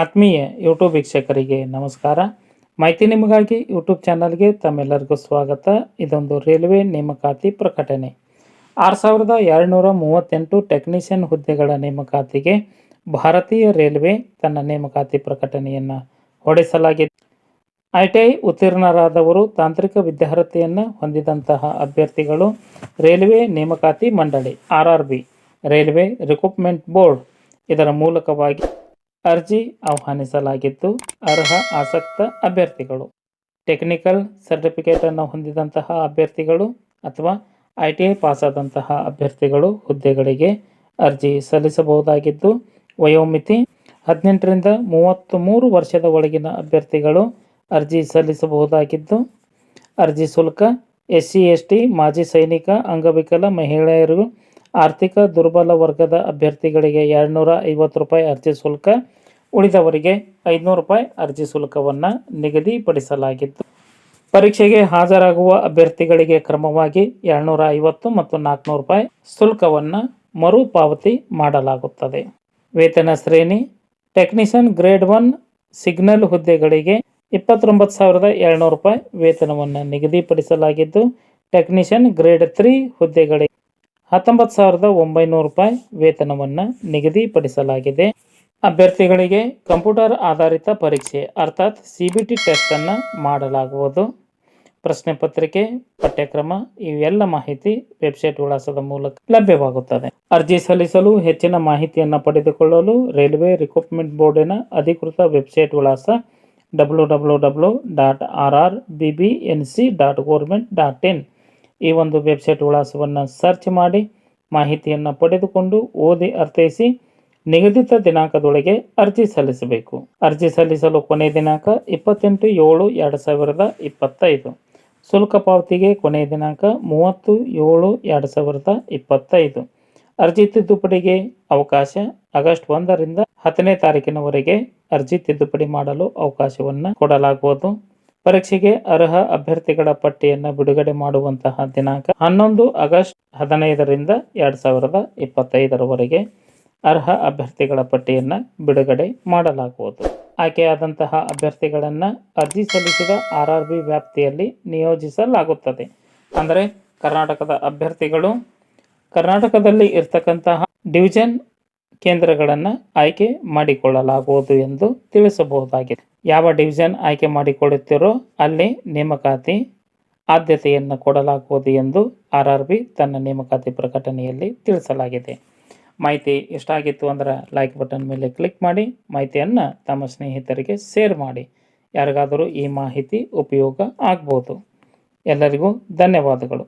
ಆತ್ಮೀಯ ಯೂಟ್ಯೂಬ್ ವೀಕ್ಷಕರಿಗೆ ನಮಸ್ಕಾರ. ಮಾಹಿತಿ ನಿಮಗಾಗಿ ಯೂಟ್ಯೂಬ್ ಚಾನಲ್ಗೆ ತಮ್ಮೆಲ್ಲರಿಗೂ ಸ್ವಾಗತ. ಇದೊಂದು ರೈಲ್ವೆ ನೇಮಕಾತಿ ಪ್ರಕಟಣೆ. ಆರು ಸಾವಿರದ ಎರಡುನೂರ ಮೂವತ್ತೆಂಟು ಟೆಕ್ನಿಷಿಯನ್ ಹುದ್ದೆಗಳ ನೇಮಕಾತಿಗೆ ಭಾರತೀಯ ರೈಲ್ವೆ ತನ್ನ ನೇಮಕಾತಿ ಪ್ರಕಟಣೆಯನ್ನು ಹೊರಡಿಸಲಾಗಿದೆ. ಐ ಟಿ ಐ ಉತ್ತೀರ್ಣರಾದವರು ತಾಂತ್ರಿಕ ವಿದ್ಯಾರ್ಹತೆಯನ್ನು ಹೊಂದಿದಂತಹ ಅಭ್ಯರ್ಥಿಗಳು ರೈಲ್ವೆ ನೇಮಕಾತಿ ಮಂಡಳಿ R R B railway recruitment board ಇದರ ಮೂಲಕವಾಗಿ ಅರ್ಜಿ ಆಹ್ವಾನಿಸಲಾಗಿದ್ದು ಅರ್ಹ, ಆಸಕ್ತ ಅಭ್ಯರ್ಥಿಗಳು. ಟೆಕ್ನಿಕಲ್ ಸರ್ಟಿಫಿಕೇಟನ್ನು ಹೊಂದಿದಂತಹ ಅಭ್ಯರ್ಥಿಗಳು ಅಥವಾ ಐ ಟಿ ಐ ಪಾಸಾದಂತಹ ಅಭ್ಯರ್ಥಿಗಳು ಹುದ್ದೆಗಳಿಗೆ ಅರ್ಜಿ ಸಲ್ಲಿಸಬಹುದಾಗಿದ್ದು, ವಯೋಮಿತಿ ಹದಿನೆಂಟರಿಂದ ಮೂವತ್ತು ಮೂರು ವರ್ಷದ ಒಳಗಿನ ಅಭ್ಯರ್ಥಿಗಳು ಅರ್ಜಿ ಸಲ್ಲಿಸಬಹುದಾಗಿದ್ದು, ಅರ್ಜಿ ಶುಲ್ಕ ಎಸ್ ಸಿ ಎಸ್ ಟಿ ಮಾಜಿ ಸೈನಿಕ, ಅಂಗವಿಕಲ ಮಹಿಳೆಯರು ಆರ್ಥಿಕ ದುರ್ಬಲ ವರ್ಗದ ಅಭ್ಯರ್ಥಿಗಳಿಗೆ ಎರಡುನೂರ ಐವತ್ತು ರೂಪಾಯಿ ಅರ್ಜಿ ಶುಲ್ಕ, ಉಳಿದವರಿಗೆ ಐದುನೂರು ರೂಪಾಯಿ ಅರ್ಜಿ ಶುಲ್ಕವನ್ನು ನಿಗದಿಪಡಿಸಲಾಗಿತ್ತು. ಪರೀಕ್ಷೆಗೆ ಹಾಜರಾಗುವ ಅಭ್ಯರ್ಥಿಗಳಿಗೆ ಕ್ರಮವಾಗಿ ಎರಡುನೂರ ಐವತ್ತು ಮತ್ತು ನಾಲ್ಕುನೂರು ರೂಪಾಯಿ ಶುಲ್ಕವನ್ನು ಮರುಪಾವತಿ ಮಾಡಲಾಗುತ್ತದೆ. ವೇತನ ಶ್ರೇಣಿ, ಟೆಕ್ನಿಷಿಯನ್ ಗ್ರೇಡ್ ಒನ್ ಸಿಗ್ನಲ್ ಹುದ್ದೆಗಳಿಗೆ ಇಪ್ಪತ್ತೊಂಬತ್ತು ಸಾವಿರದ ಎರಡುನೂರು ರೂಪಾಯಿ ವೇತನವನ್ನು ನಿಗದಿಪಡಿಸಲಾಗಿದ್ದು, ಟೆಕ್ನಿಷಿಯನ್ ಗ್ರೇಡ್ ತ್ರೀ ಹುದ್ದೆಗಳಿಗೆ ಹತ್ತೊಂಬತ್ತು ಸಾವಿರದ ಒಂಬೈನೂರು ರೂಪಾಯಿ ವೇತನವನ್ನು ನಿಗದಿಪಡಿಸಲಾಗಿದೆ. ಅಭ್ಯರ್ಥಿಗಳಿಗೆ ಕಂಪ್ಯೂಟರ್ ಆಧಾರಿತ ಪರೀಕ್ಷೆ ಅರ್ಥಾತ್ ಸಿ ಬಿ ಟಿ ಟೆಸ್ಟನ್ನು ಮಾಡಲಾಗುವುದು. ಪ್ರಶ್ನೆ ಪತ್ರಿಕೆ, ಪಠ್ಯಕ್ರಮ ಇವೆಲ್ಲ ಮಾಹಿತಿ ವೆಬ್ಸೈಟ್ ವಿಳಾಸದ ಮೂಲಕ ಲಭ್ಯವಾಗುತ್ತದೆ. ಅರ್ಜಿ ಸಲ್ಲಿಸಲು ಹೆಚ್ಚಿನ ಮಾಹಿತಿಯನ್ನು ಪಡೆದುಕೊಳ್ಳಲು ರೈಲ್ವೆ ರಿಕ್ರೂಟ್ಮೆಂಟ್ ಬೋರ್ಡಿನ ಅಧಿಕೃತ ವೆಬ್ಸೈಟ್ ವಿಳಾಸ W W W dot R R B B N C dot government dot in. ಈ ಒಂದು ವೆಬ್ಸೈಟ್ ವಿಳಾಸವನ್ನು ಸರ್ಚ್ ಮಾಡಿ ಮಾಹಿತಿಯನ್ನು ಪಡೆದುಕೊಂಡು ಓದಿ ಅರ್ಥೈಸಿ ನಿಗದಿತ ದಿನಾಂಕದೊಳಗೆ ಅರ್ಜಿ ಸಲ್ಲಿಸಬೇಕು. ಅರ್ಜಿ ಸಲ್ಲಿಸಲು ಕೊನೆಯ ದಿನಾಂಕ ಇಪ್ಪತ್ತೆಂಟು ಏಳು ಎರಡು ಸಾವಿರದ ಇಪ್ಪತ್ತೈದು. ಶುಲ್ಕ ಪಾವತಿಗೆ ಕೊನೆಯ ದಿನಾಂಕ ಮೂವತ್ತು ಏಳು ಎರಡು ಸಾವಿರದ ಇಪ್ಪತ್ತೈದು. ಅರ್ಜಿ ತಿದ್ದುಪಡಿಗೆ ಅವಕಾಶ ಆಗಸ್ಟ್ ಒಂದರಿಂದ ಹತ್ತನೇ ತಾರೀಕಿನವರೆಗೆ ಅರ್ಜಿ ತಿದ್ದುಪಡಿ ಮಾಡಲು ಅವಕಾಶವನ್ನು ಕೊಡಲಾಗುವುದು ಪರೀಕ್ಷೆಗೆ ಅರ್ಹ ಅಭ್ಯರ್ಥಿಗಳ ಪಟ್ಟಿಯನ್ನು ಬಿಡುಗಡೆ ಮಾಡುವಂತಹ ದಿನಾಂಕ ಹನ್ನೊಂದು ಆಗಸ್ಟ್ ಹದಿನೈದರಿಂದ ಎರಡು ಸಾವಿರದ ಇಪ್ಪತ್ತೈದರವರೆಗೆ ಅರ್ಹ ಅಭ್ಯರ್ಥಿಗಳ ಪಟ್ಟಿಯನ್ನು ಬಿಡುಗಡೆ ಮಾಡಲಾಗುವುದು. ಆಯ್ಕೆಯಾದಂತಹ ಅಭ್ಯರ್ಥಿಗಳನ್ನು ಅರ್ಜಿ ಸಲ್ಲಿಸಿದ ಆರ್ ಆರ್ ಬಿ ವ್ಯಾಪ್ತಿಯಲ್ಲಿ ನಿಯೋಜಿಸಲಾಗುತ್ತದೆ. ಅಂದರೆ ಕರ್ನಾಟಕದ ಅಭ್ಯರ್ಥಿಗಳು ಕರ್ನಾಟಕದಲ್ಲಿ ಇರ್ತಕ್ಕಂತಹ ಡಿವಿಷನ್ ಕೇಂದ್ರಗಳನ್ನು ಆಯ್ಕೆ ಮಾಡಿಕೊಳ್ಳಲಾಗುವುದು ಎಂದು ತಿಳಿಸಬಹುದಾಗಿದೆ. ಯಾವ ಡಿವಿಷನ್ ಆಯ್ಕೆ ಮಾಡಿಕೊಳ್ಳುತ್ತೀರೋ ಅಲ್ಲಿ ನೇಮಕಾತಿ ಆದ್ಯತೆಯನ್ನು ಕೊಡಲಾಗುವುದು ಎಂದು ಆರ್ ತನ್ನ ನೇಮಕಾತಿ ಪ್ರಕಟಣೆಯಲ್ಲಿ ತಿಳಿಸಲಾಗಿದೆ. ಮಾಹಿತಿ ಇಷ್ಟ ಆಗಿತ್ತು ಅಂದ್ರೆ ಲೈಕ್ ಬಟನ್ ಮೇಲೆ ಕ್ಲಿಕ್ ಮಾಡಿ, ಮಾಹಿತಿಯನ್ನು ತಮ್ಮ ಸ್ನೇಹಿತರಿಗೆ ಶೇರ್ ಮಾಡಿ. ಯಾರಿಗಾದರೂ ಈ ಮಾಹಿತಿ ಉಪಯೋಗ ಆಗ್ಬೋದು. ಎಲ್ಲರಿಗೂ ಧನ್ಯವಾದಗಳು.